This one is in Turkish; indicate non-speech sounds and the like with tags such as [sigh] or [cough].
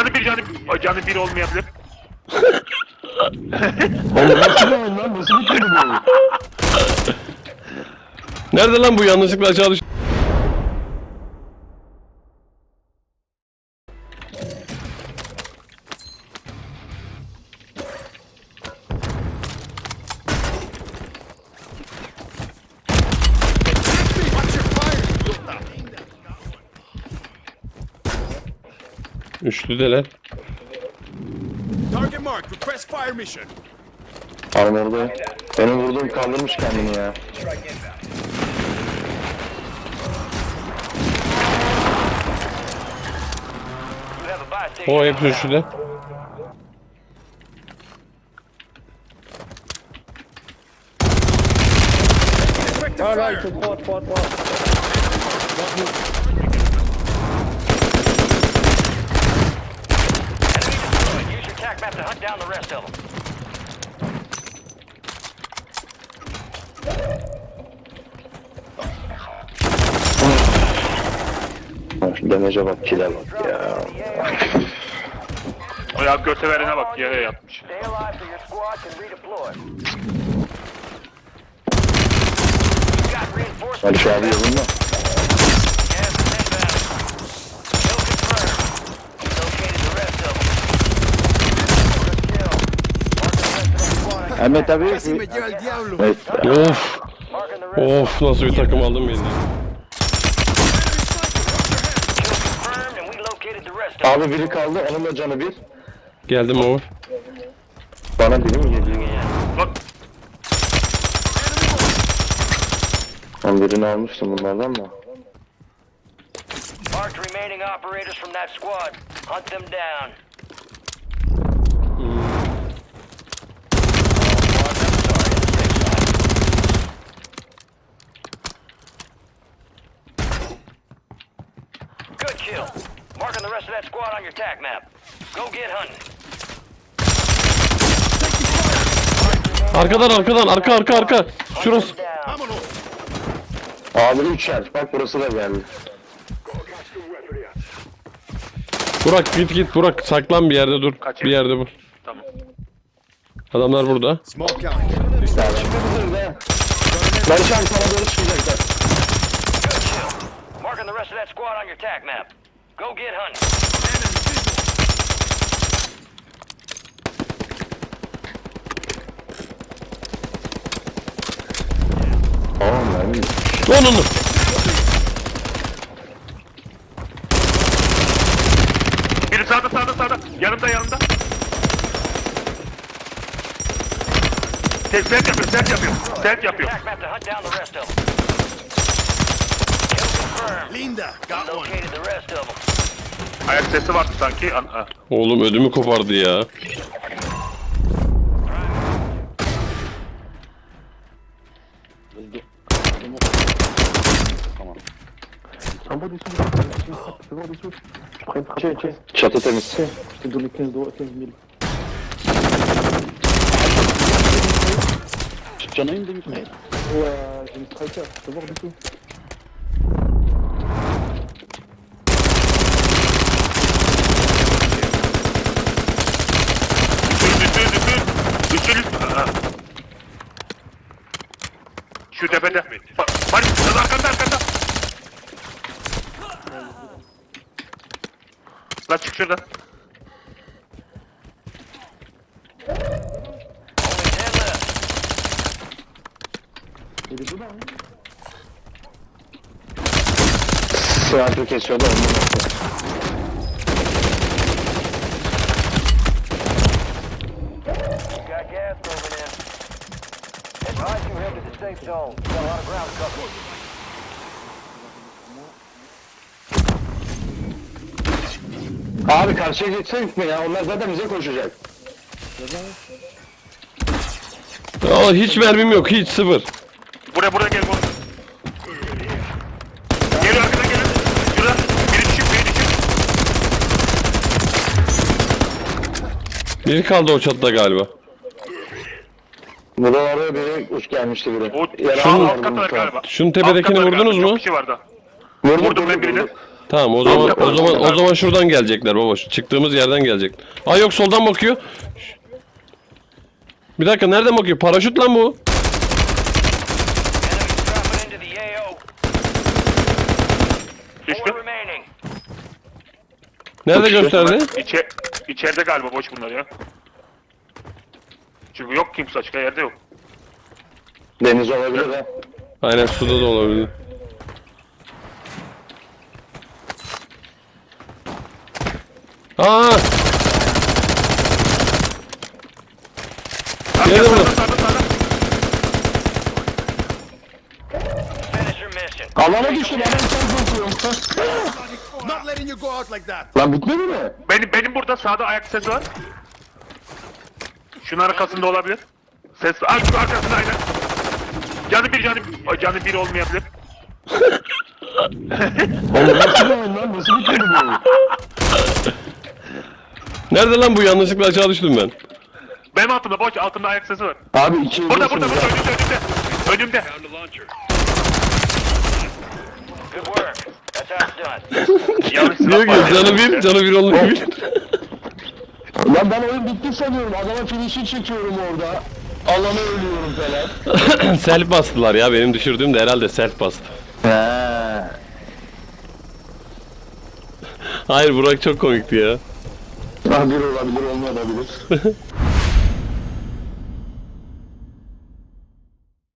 Canı bir canı canı bir olmayabilir. [laughs] Oğlum nasıl bir oyun lan? Nasıl bitirdi bu oyun? Nerede lan bu yanlışlıkla aşağı düş... Üçlüdeler. Target marked. Request fire mission. Armor'da. Benim vurduğum kaldırmış kendini ya. O hep üçlüde. Effective fire. Use your tac map to hunt down the rest of them. Şu demece bak kile bak ya. O ya göte verene bak yere yatmış. Stay alive so your squad can redeploy. You got reinforcements. Ali şu abi yolunda. Gas is inbound. Kill confirmed. Located the rest of them. Good kill. Mark the rest of Ahmet abi. Casi me lleva el diablo. Of. Of nasıl bir takım aldım beni. Abi biri kaldı. Onun da canı bir. Geldim over. Bana biri mi geliyor? Ben birini almıştım bunlardan da. Marked remaining operators from that squad. Hunt them down. Good kill. Marking the rest of that squad on your tac map. Go get hunting. Arkadan arkadan arka arka arka. Şurası. Abi üç yer. Bak burası da geldi. Burak git git Burak saklan bir yerde dur. Kaç Bir yerde dur. tamam. Adamlar burada. Smoke out. Barış abi sana doğru çıkacaklar. Marking the rest of that squad on your tac map. Go get hunting. Ben Onun. Biri sağda sağda sağda. Yanımda yanımda. Tek sert yapıyor sert yapıyor. Sert yapıyor. Tac map to hunt down the rest of them. Kill confirmed. Linda. Got one. Located the rest of them. Ayak sesi vardı sanki. An- ha. Oğlum ödümü kopardı ya. Çatı temiz. Düşür düşür düşür. Düşür. Ha. Şu tepede. Ba- Barış kız arkanda Lan çık şuradan. Only ten left. Sniper kesiyordu ondan attı. Got gas moving in. Advise you head to the safe zone. Got a lot of ground cover. Abi karşıya geçsek mi ya? Onlar zaten bize koşacak. Aa, hiç mermim yok hiç sıfır. Buraya buraya gel buraya. Geliyor arkadan geliyor. Şurada. Biri düşük biri düşük. Biri kaldı o çatıda galiba. Burada oraya biri uç gelmişti biri. O Yara şu alt an. galiba. Şunun tepedekini vurdunuz galiba, mu? Çok kişi vardı. Vurdum ben birini. vurduk. Tamam o zaman o zaman o zaman şuradan gelecekler baba. Şu çıktığımız yerden gelecek. Aa yok soldan bakıyor. Bir dakika nereden bakıyor? Paraşüt lan bu. Enemies dropping into the AO. Düştü. Four remaining. Nerede gösterdi? İçe, içeride galiba boş bunlar ya. Çünkü yok kimse açık yerde yok. Deniz olabilir ha. Aynen suda da olabilir. Aa! Nerede Sağda, bu? sağda, sağda. Finish your mission. Alana düştü lan. Not letting you go out like that. Lan bitmedi mi? Benim, benim burada sağda ayak sesi var. Şunun arkasında olabilir. Ses Aa, şu arkasında aynen. Canı bir canı, canı bir olmayabilir. Oğlum nasıl bir oyun lan? Nasıl bitmedi bu? Nerede lan bu yanlışlıkla aşağı düştüm ben. Benim altımda boş altımda ayak sesi var. Abi iki Burada burada burada önümde önümde. Önümde. Good work. That's how it's done. Yanlış Diyor silah ki var. canı bir, canı bir olmuş. Lan ben oyun bitti sanıyorum. Adama finish'i çekiyorum orada. Alana ölüyorum falan. [clears throat] self bastılar ya benim düşürdüğüm de herhalde self bastı. He. Hayır Burak çok komikti ya. Bir olabilir olmayabilir. [laughs]